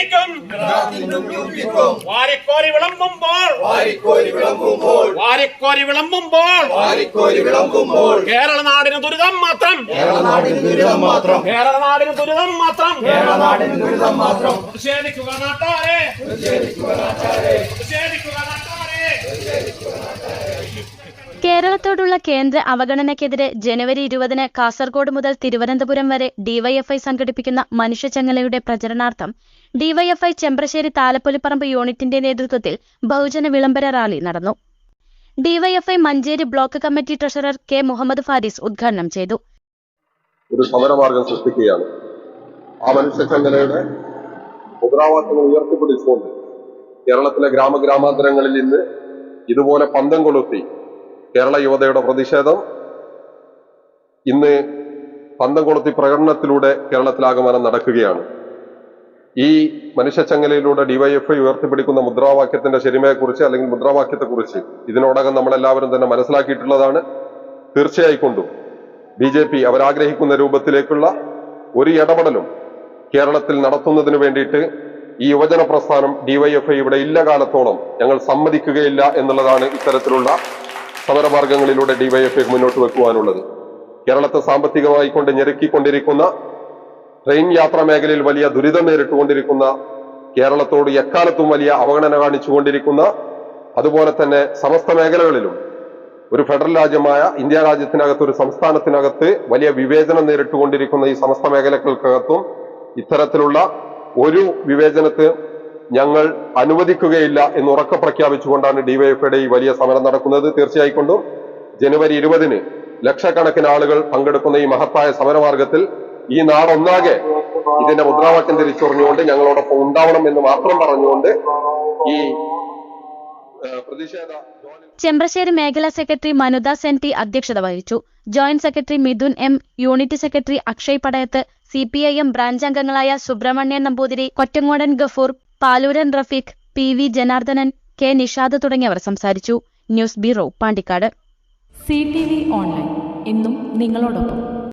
യുപിക്കും വാരിക്കോരി വിളമ്പുമ്പോൾ. വാരിക്കോരി വിളമ്പുമ്പോൾ. വാരിക്കോരി വിളമ്പുമ്പോൾ. വാരിക്കോരി വിളമ്പുമ്പോൾ. കേരള നാടിന് ദുരിതം മാത്രം. കേരള നാടിന് ദുരിതം മാത്രം. കേരള നാടിന് ദുരിതം മാത്രം. കേരള നാടിന് ദുരിതം മാത്രം. പ്രതിഷേധിക്കുക നാട്ടാരെ. പ്രതിഷേധിക്കുക നാട്ടാരെ. കേന്ദ്ര അവഗണനയ്ക്കെതിരെ ജനുവരി ഇരുപതിന് കാസർഗോഡ് മുതൽ തിരുവനന്തപുരം വരെ ഡിവൈഎഫ്ഐ സംഘടിപ്പിക്കുന്ന മനുഷ്യചങ്ങലയുടെ പ്രചരണാർത്ഥം ഡിവൈഎഫ്ഐ ചെമ്പ്രശ്ശേരി താലപ്പൊലിപ്പറമ്പ് യൂണിറ്റിന്റെ നേതൃത്വത്തിൽ ബഹുജന വിളംബര റാലി നടന്നു. DYFI Manjeri block committee treasurer K Muhammad Faris ഉദ്ഘാടനം ചെയ്തു. ഒരു സമരമാർഗം സൃഷ്ടിക്കുകയാണ്. ആ മനുഷ്യചങ്ങലയുടെ മുദ്രാവാക്യങ്ങൾ ഉയർത്തിപ്പിടിച്ചുകൊണ്ട് കേരളത്തിലെ ഗ്രാമഗ്രാമാന്തരങ്ങളിൽ ഇന്ന് ഇതുപോലെ പന്തം കൊളുത്തി കേരള യുവതയുടെ പ്രതിഷേധം ഇന്ന് പന്തം കൊളുത്തി പ്രകടനത്തിലൂടെ കേരളത്തിലാകമാനം നടക്കുകയാണ്. ഈ മനുഷ്യച്ചങ്ങലയിലൂടെ ഡിവൈഎഫ്ഐ ഉയർത്തിപ്പിടിക്കുന്ന മുദ്രാവാക്യത്തിന്റെ ശരിമയെക്കുറിച്ച് അല്ലെങ്കിൽ മുദ്രാവാക്യത്തെക്കുറിച്ച് ഇതിനോടകം നമ്മളെല്ലാവരും തന്നെ മനസ്സിലാക്കിയിട്ടുള്ളതാണ്. തീർച്ചയായിക്കൊണ്ടും ബി ജെ പി അവരാഗ്രഹിക്കുന്ന രൂപത്തിലേക്കുള്ള ഒരു ഇടപെടലും കേരളത്തിൽ നടത്തുന്നതിന് വേണ്ടിയിട്ട് ഈ യുവജന പ്രസ്ഥാനം ഡിവൈഎഫ്ഐ ഇവിടെ ഇല്ല കാലത്തോളം ഞങ്ങൾ സമ്മതിക്കുകയില്ല എന്നുള്ളതാണ് ഇത്തരത്തിലുള്ള സമരമാർഗങ്ങളിലൂടെ ഡിവൈഎഫ്ഐ മുന്നോട്ട് വെക്കുവാനുള്ളത്. കേരളത്തെ സാമ്പത്തികമായി കൊണ്ട് ഞെരുക്കിക്കൊണ്ടിരിക്കുന്ന ട്രെയിൻ യാത്രാ മേഖലയിൽ വലിയ ദുരിതം നേരിട്ടുകൊണ്ടിരിക്കുന്ന കേരളത്തോട് എക്കാലത്തും വലിയ അവഗണന കാണിച്ചുകൊണ്ടിരിക്കുന്ന അതുപോലെ തന്നെ സമസ്ത മേഖലകളിലും ഒരു ഫെഡറൽ രാജ്യമായ ഇന്ത്യ രാജ്യത്തിനകത്ത് ഒരു സംസ്ഥാനത്തിനകത്ത് വലിയ വിവേചനം നേരിട്ടുകൊണ്ടിരിക്കുന്ന ഈ സമസ്ത മേഖലകൾക്കകത്തും ഇത്തരത്തിലുള്ള ഒരു വിവേചനത്തെ ഞങ്ങൾ അനുവദിക്കുകയില്ല എന്ന് ഉറക്കെ പ്രഖ്യാപിച്ചുകൊണ്ടാണ് ഡിവൈഎഫ്ഐയുടെ ഈ വലിയ സമരം നടക്കുന്നത്. തീർച്ചയായിക്കൊണ്ടും ജനുവരി ഇരുപതിന് ലക്ഷക്കണക്കിന് ആളുകൾ പങ്കെടുക്കുന്ന ഈ മഹത്തായ സമരമാർഗത്തിൽ ഈ നാടൊന്നാകെ ഇതിന്റെ മുദ്രാവാക്യം തിരിച്ചറിഞ്ഞുകൊണ്ട് ഞങ്ങളോടൊപ്പം ഉണ്ടാവണം എന്ന് മാത്രം പറഞ്ഞുകൊണ്ട് ഈ പ്രതിഷേധ ചെമ്പ്രശ്ശേരി മേഖലാ സെക്രട്ടറി മനുദാസ് എൻ ടി അധ്യക്ഷത വഹിച്ചു. Joint secretary Mithun M unit secretary Akshay Padayath C P I M branch അംഗങ്ങളായ Subrahmanyan Namboothiri Kottangodan Gafoor Palooran Rafeeq P V Janardhanan K Nishad തുടങ്ങിയവർ സംസാരിച്ചു. News bureau Pandikkad. C T V online. ഇന്നും നിങ്ങളോടൊപ്പം.